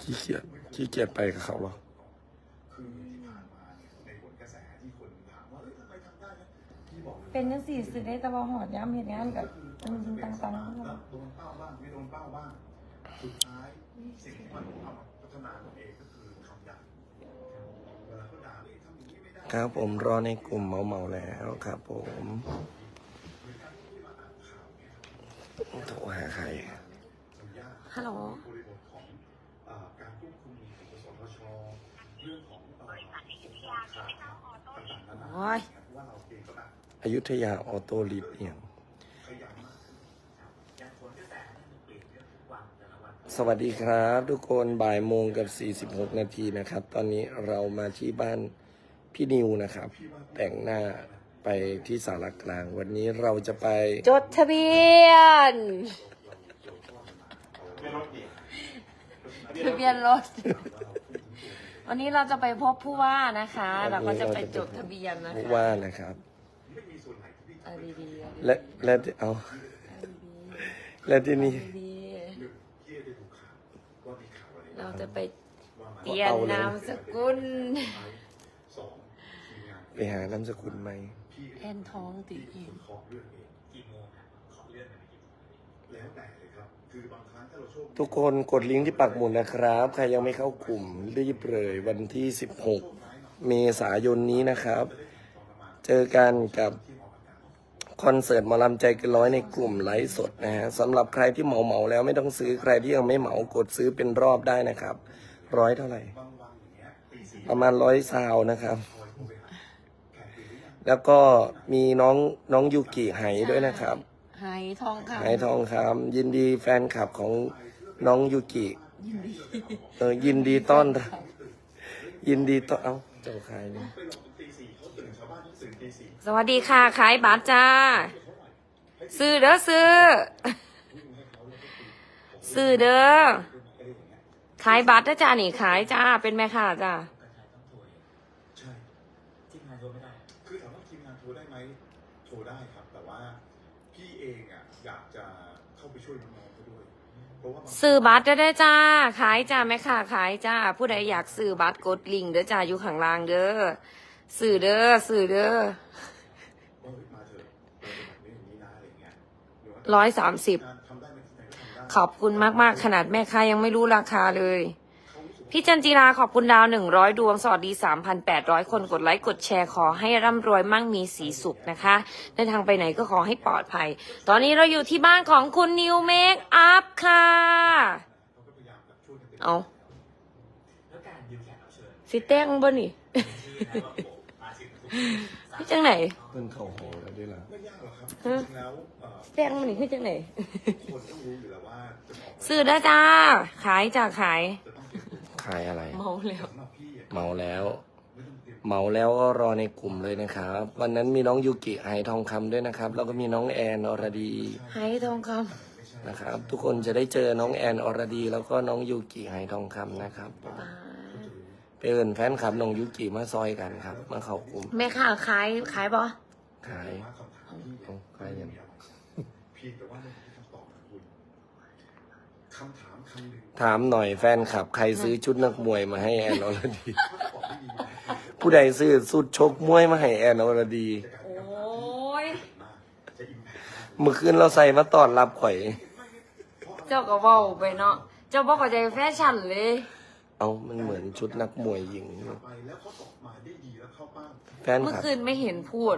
ขี้เกียจขี้เกียจไปกับเขาหรอเป็นจังสี่สิได้แตะวันหอดย้ำเหตุงานกับคือจริงๆต่างตังโดนเป้าบ้างไม่โดนเป้าบ้างสุดท้ายสิ่งที่มันทำพัฒนาตัวเองก็คือคำด่าเวลาเขาด่าเนี่ยทำอย่างนี้ไม่ได้ครับผมรอในกลุ่มเมาเมาๆแล้วครับผมโทรหาใครฮัลโหล โอ้ยว่าเราเองก็แบบอยุธยาออโต้ลิฟต์เนี่ยงขยันมากอย่างผลกระแสมันเปลี่ยนเยอะทุกวันแต่ละวันสวัสดีครับ ทุกคนบ่ายโมงกับ 46 นาทีนะครับ ตอนนี้เรามาที่บ้านพี่นิวนะครับ แต่งหน้าไปที่สารกลาง วันนี้เราจะไป จดทะเบียน ทะเบียนรถ วันนี้เราจะไปพบผู้ว่านะคะ เราก็จะไปจดทะเบียนนะผู้คะว่านะครับ เอาดีๆเอาดีๆและและเอาและที่นี่เอาดีที่ได้ดูข่าวว่ามีข่าวอะไรๆเราจะไปว่ามาเปลี่ยนนามสกุลสองทีมงานไปหานามสกุลไหมพี่แอนท้องติดที่ขอเลือกเองกี่โมงครับขอเลือกอะไรกี่โมงแล้วแต่ ทุกคนกดลิงก์ที่ปักหมุดนะครับ ใครยังไม่เข้ากลุ่มรีบเลยวันที่ 16 เมษายนนี้นะครับ เจอกันกับคอนเสิร์ตหมอลำใจเกินร้อยในกลุ่มไลฟ์สดนะฮะสำหรับใครที่เหมาเหมาๆแล้วไม่ต้องซื้อใครที่ยังไม่เหมากดซื้อเป็นรอบได้นะครับ ร้อยเท่าไหร่บางวันอย่างเงี้ยตีสี่ประมาณร้อยซาวนะครับคอยโทรไปหาแขกตื่นหรือยังแล้วก็มีน้องน้องยูกิไหด้วยนะครับ หายทองคำไหทองคำยินดีแฟนคลับของ น้องยูกิเออยินดีต้อนรับยินดีต้อนเอ้าเจ้าใครเนี่ยไปหลอกตีสี่เขาตื่นชาวบ้านต้องตื่นตีสี่สวัสดีค่ะ ขายบัตรจ้า ซื้อเด้อซื้อ ซื้อเด้อ ขายบัตรนะจ้านี่ขายจ้า เป็นแม่ค้าจ้า ซื้อบัตรได้อจ้า ขายจ้าแม่ค้าขายจ้า ผู้ใดอยากซื้อบัตรกดลิงก์เด้อจ้าอยู่ข้างล่างเด้อซื้อเด้อซื้อเด้อว่าเฮ้ยมาเถอะเราเป็นแบบนี้อย่างนี้นะอะไรเงี้ยหรือว่าร้อยสามสิบงานทำได้ไหมที่ไหนก็ทำได้ขอบคุณมาก ๆ ขนาดแม่ค้ายังไม่รู้ราคาเลยเขารู้สึกว่า พี่จันจิราขอบคุณดาวหนึ่งร้อยดวง สวัสดีสามพันแปดร้อยคนกดไลค์กดแชร์ขอให้ร่ำรวยมั่งมีสีสุขนะคะเดินทางไปไหนก็ขอให้ปลอดภัย ตอนนี้เราอยู่ที่บ้านของคุณนิวเมคอัพค่ะเขาก็พยายามแบบช่วยกันเต็มเอาแล้วการดิวแขกรับเชิญสิแต้งบ่นี่ชื่อนะว่าผมมาสิทุกพี่จังไหนเพิ่งเข้าหอแล้วด้วยล่ะไม่ยากหรอกครับจฮะริงๆแล้วเอ่อแต้งมันนี่พี่จังไหนคนต้องรู้อยู่แล้วว่าจะออกซื้อได้จ้า ขายจ้าขาย ขายอะไร เมาแล้วสำหรับพี่อะเมาแล้วไม่ต้องเตรียมเมาแล้วก็รอในกลุ่มเลยนะครับ วันนั้นมีน้องยูกิไหทองคำด้วยนะครับ แล้วก็มีน้องแอนอรดีให้ทองคนะครับ ทุกคนจะได้เจอน้องแอนอรดี แล้วก็น้องยูกิไหทองคำนะครับผมำอ่าไปเอินแฟนคลับน้องยูกิมาซอยกันครับ มาเข้ากลุ่มแม่ค้าขายขายบ่ขายว่าคำถามพี่เอาขายยังเพียงแต่ว่าไม่มีคำตอบนะคุณ คำถามคำหนึ่งถามหน่อยแฟนคลับ ใครซื้อชุดนักมวยมาให้แอนอรดีถ้าตอบไม่ดีนะผู้ใดซื้อสุดชกมวยมาให้แอนอรดี โอ้ยมากจะอิมแพคมากเมื่อคืนเราใส่มาต้อนรับข่อย เจ้าก็เว้าไปเนาะ เจ้าบอกเข้าใจแฟชั่นเลย เอามันเหมือนชุดนักมวยหญิง ไปแล้วเขาตอบมาได้ดีแล้วเข้าเป้าแฟนเมื่อคลับคืนไม่เห็นพูด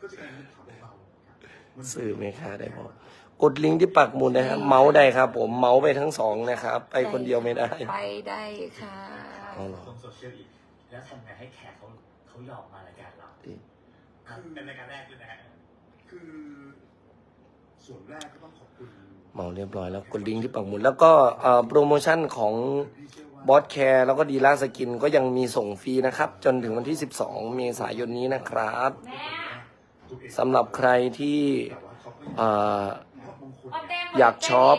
ก็จะกลายเป็นคำถามเบาๆมันซื้อไหมคะได้บอก กดลิงก์ที่ปักหมุดนะครับ เมาส์ได้ครับ ผมเมาส์ไปทั้งสองนะครับ ไปคนเดียวไม่ได้ไปได้ค่ะเอาเหรอลงโซเชียลอีก แล้วทำไงให้แขกเขาเขายอมมารายการเราดีครับเป็นรายการแรกด้วยนะฮะคือส่วนแรกก็ต้องขอบคุณเมาเรียบร้อยแล้วกดลิงก์ที่ปักหมุดแล้วก็เอ่อโปรโมชั่นของพี่เชื่อว่าบอสแคร์แล้วก็ดีล่าสกินก็ยังมีส่งฟรีนะครับ จนถึงวันที่ 12 เมษายนนี้นะครับตัวเองสำหรับใครที่ อยากช็อป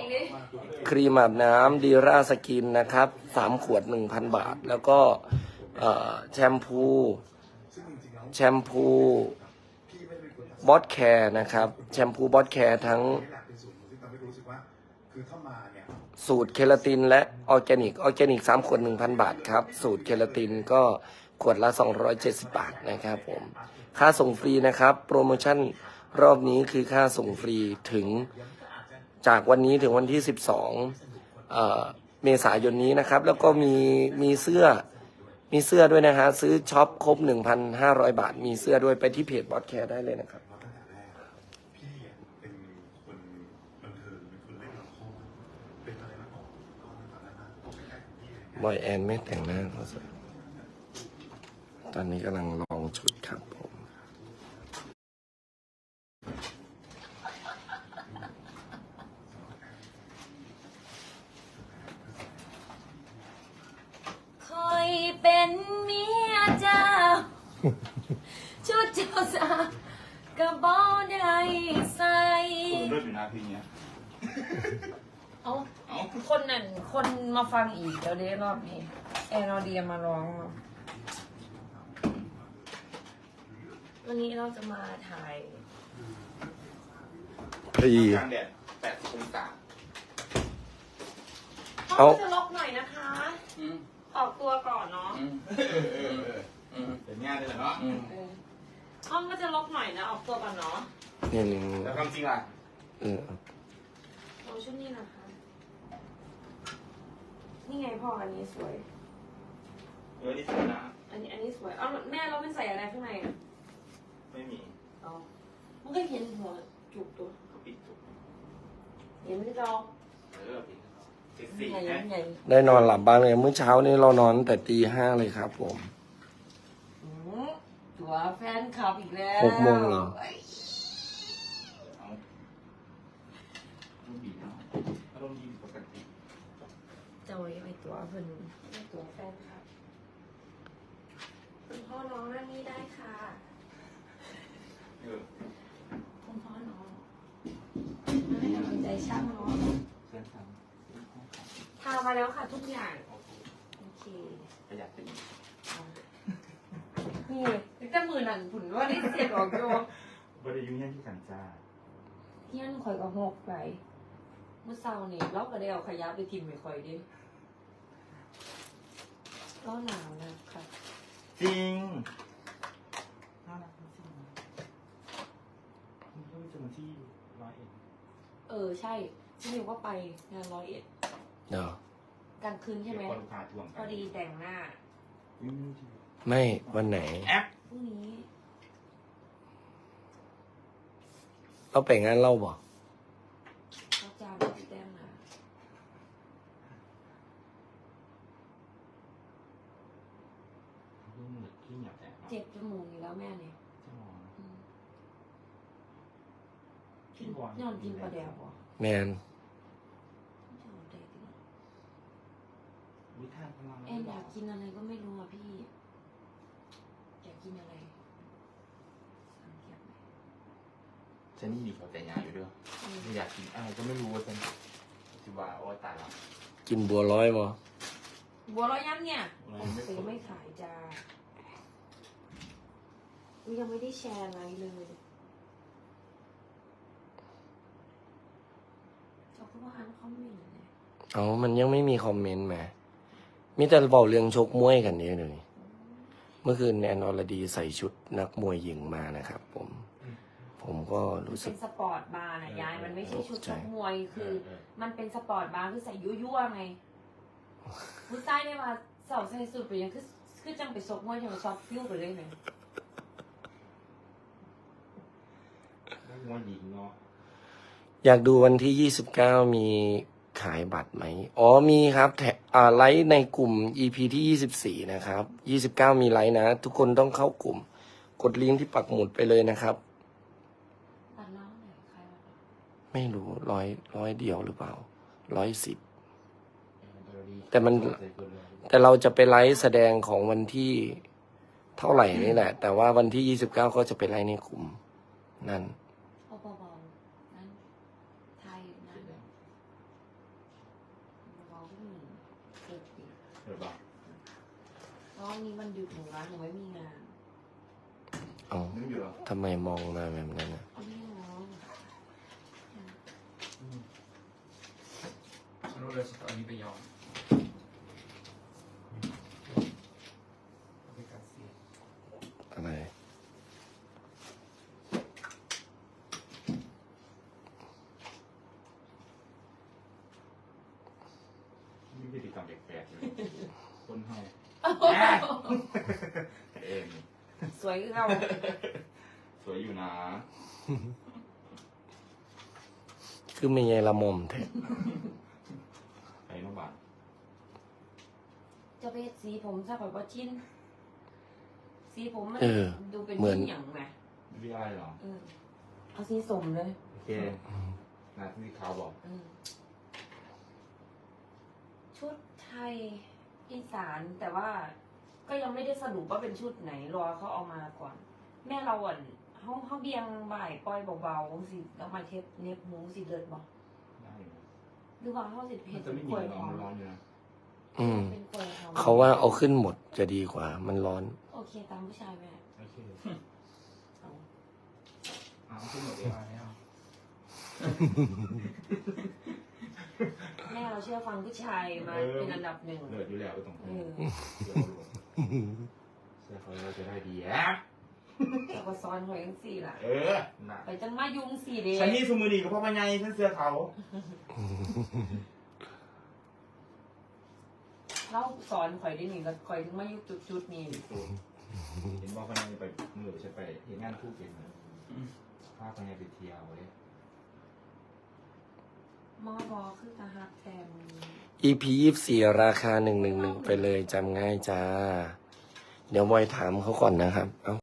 ครีมอาบน้ำดีราสกินนะครับสามขวด1,000บาท แล้วก็เอ่อแชมพู แชมพูบอสแคร์นะครับ แชมพูบอสแคร์ทั้งสูตรเคลาตินและออร์แกนิก ออร์แกนิก3ขวด1,000บาทครับ สูตรเคลาตินก็ขวดละ 270 บาทนะครับผม ค่าส่งฟรีนะครับ โปรโมชั่นรอบนี้คือค่าส่งฟรีถึง จากวันนี้ถึงวันที่ 12เอ่อเมษายนนี้นะครับ แล้วก็มีมีเสื้อมีเสื้อด้วยนะฮะซื้อช็อปครบ 1,500 บาท มีเสื้อด้วยไปที่เพจบอสแคร์ได้เลยนะครับมาตั้งแต่แรกพี่อะเป็นคนบันเทิงเป็นคนเล่นละครเป็นอะไรมาก่อนก่อนตอนนั้นนะผมใกล้ๆของพี่เลยบอยแอนไม่แต่งหน้าเขาสิตอนนี้กำลังลองชุดครับผม คอยเป็นเมียเจ้า ชุดเจ้าสาวกระบอกได้ใส่ คุณเลิศอยู่นะเพลงเนี้ยเอาคนนั่นคนมาฟังอีกแล้วเด้รอบนี้แอนอเดียมาร้องเนอะวันนี้เราจะมาถ่ายพรีกลางแดด80องศาห้องเอาก็จะลกหน่อยนะคะ อืมออกตัวก่อนเนาะอืมเออเออเอออืมเดี๋ยวงานเลยแหละเนาะอืมเออห้องก็จะลกหน่อยนะ ออกตัวก่อนเนาะนี่นี่แล้วความจริงล่ะ เออเอาชุดนี้นะคะ นี่ไงพ่ออันนี้สวย เออนี่สวยนะ อันนี้อันนี้สวย เอาแม่เราไม่ใส่อะไรข้างในอะไม่มีเอามันก็เห็นหัวจุกตัวก็ปิดจุกเห็นไหมเราเออปิดเซ็กซี่ใหญ่แค่ใหญ่ได้นอนหลับบ้างเลยเมื่อเช้านี้เรานอนตั้งแต่ตีห้าเลยครับผมอืมตัวแฟนคลับอีกแล้วหกโมงเหรออ้ยเอาต้องบีบเนาะอารมณ์ดีปกติ เจ้าไอ้ตัวเพิ่นไอ้ตัวแฟนคลับคุณพ่อน้องนั่นนี่ได้ค่ะเออคุณพ่อน้องไม่เอาใจช่างน้องเพื่อนททามาแล้วค่ะทุกอย่างำโอเคโอเคประหยัดไปอีกนี่แต่มือนั่นผุนว่าได้เสียดออกโยบริยุงยันที่กันจ้าเที่ยนข่อยก็หกไปเมื่อเช้านี่เราก็ได้เอาขยะไปทิมไปข่อยดิ ก็หนาวนะคะจริงน่ารักจริงๆคุณก็จะมาที่ร้อยเอ็ดเออใช่ที่นิวก็ไปงานร้อยเอ็ดเดี๋ยวกลางคืนใช่ไหมเดี๋ยวคนลูกค้าทวงพอดีแต่งหน้าอืมไม่วันไหน แอปพรุ่งนี้เราไปงานเล่าบ่เขาจ้างไปแต่งหน้า ที่เหนือที่เหนียวแต่ เจ็บจมูกอยู่แล้วแม่เนี่ย ใช่หมอ อืม พี่บอนกินปลาแดกบ่แมนเอาได้ดิวิธานพลังแอนอยากกินอะไรก็ไม่รู้อะพี่ อยากกินอะไรสังเกตไหมฉันนี่มีเขาแต่ยาอยู่ด้วยอืมไม่อยากกินอะไรก็ไม่รู้ว่าฉันจิว่าโอ้ตายละกินบัวร้อยบ่บัวลอยย้ำเนี่ยอะไรไม่ซื้อไม่ขายจ้ายังไม่ได้แชร์อะไรเลยเขาก็ ว่าอ่านคอมเมนต์เลยเอามันยังไม่มีคอมเมนต์แหมมีแต่เบาเรื่องชกมวยกันเนี่ยเลยเมื่อคืนแนนอรดีใส่ชุดนักมวยหญิงมานะครับ ผม ผมก็รู้สึเป็กนสปอร์ตบาร์นะยายมันไม่ใช่ชุดใช่ชกมวยคือ มันเป็นสปอร์ตบาร์คือใส่ยั่วๆไงผู้ชายเนี่ยมาสาวใส่สุดไปยังคือคือจังไปซกมวยจังไปซอกฟิวไปเลยไหมนักมวยหญิงเนาะ อยากดูวันที่ 29 มีขายบัตรไหม อ๋อมีครับแถอ่าไลฟ์ในกลุ่ม EP ที่ 24 นะครับ 29 มีไลฟ์นะ ทุกคนต้องเข้ากลุ่ม กดลิงก์ที่ปักหมุดไปเลยนะครับตัดน้องไหนใครวะไม่รู้ร้อยร้อยเดียวหรือเปล่าร้อยสิบเออดีแต่มันใส่เกินเลยแต่เราจะไปไลฟ์แสดงของวันที่เท่าไหร่นี่แหละ แต่ว่าวันที่ 29 ก็จะไปไลฟ์ในกลุ่ม นั่น เอาเบาๆนั่นไทยนั่นเบาๆก็มีเกิด ปีเดี๋ยวบอกเพราะวันนี้มันหยุดหนูร้านหนูไม่มีงานเอานึกอยู่เหรอทำไมมองมาแบบนั้นนะเอาไม่น้องเลยฉันเอาอันนี้ไปย้อมเอาไปกัดเสีย อะไร นี่พฤติกรรมแปลกๆเลยคนเฮา เองสวยคือเราสวยอยู่นะ คือไม่ใช่ละมมแท้ไปโรงพยาบาลจะไปเฮ็ดสีผมซะข่อยบ่ชินสีผมมันเออ ดูเป็นเหมือนที่หยังไงวิไลเหรอ เออเอาสีสมเลยโอเคนาที่เขาบอก เออชุดไทย อีสานแต่ว่าก็ยังไม่ได้สรุปว่าเป็นชุดไหนรอเขาเอามาก่อน แม่เราอะเขาเขาเบียงบ่ายปล่อยเบาๆสิแล้วมาเทปเน็บหมูสิเลิศบอกได้อยู่หรือว่าเขาสิเพมันจจะเป็ไม่นมีควยร้หออนมร้อนอยู่นะอืม เป็นควยหอมเขาว่าเอาขึ้นหมดจะดีกว่า มันร้อน โอเคตามผู้ชายแม่โอเคเอาเอาขึ้นหมดเลยแล้วแม่ เราเชื่อฟังผู้ชายมาเป็นอันดับหนึ่งเลือดอยู่แล้วก็ต้องเออเสื้อเขาเราจะได้ดีแอะแต่ก็ซ้อนหอยยังสี่ล่ะ เออน่ะไปจังมายุงสี่เดฉันนี่สมือดีกับพ่อพญายฉันเสื้อเขาเราสอนข่อยได้หนึ่งก็ข่อยถึงมายุจุดจุดๆนี้เห็นบอกพญายไปมือฉันไปเห็นงานคู่เก็บนะพาพญายไปเที่ยวเลย มอบอคือตาหักแทน EP ยี่สี่ราคาหนึ่งหนึ่งหนึ่งไปเลยจำง่ายจ้า เดี๋ยวบอยถามเขาก่อนนะครับ เอา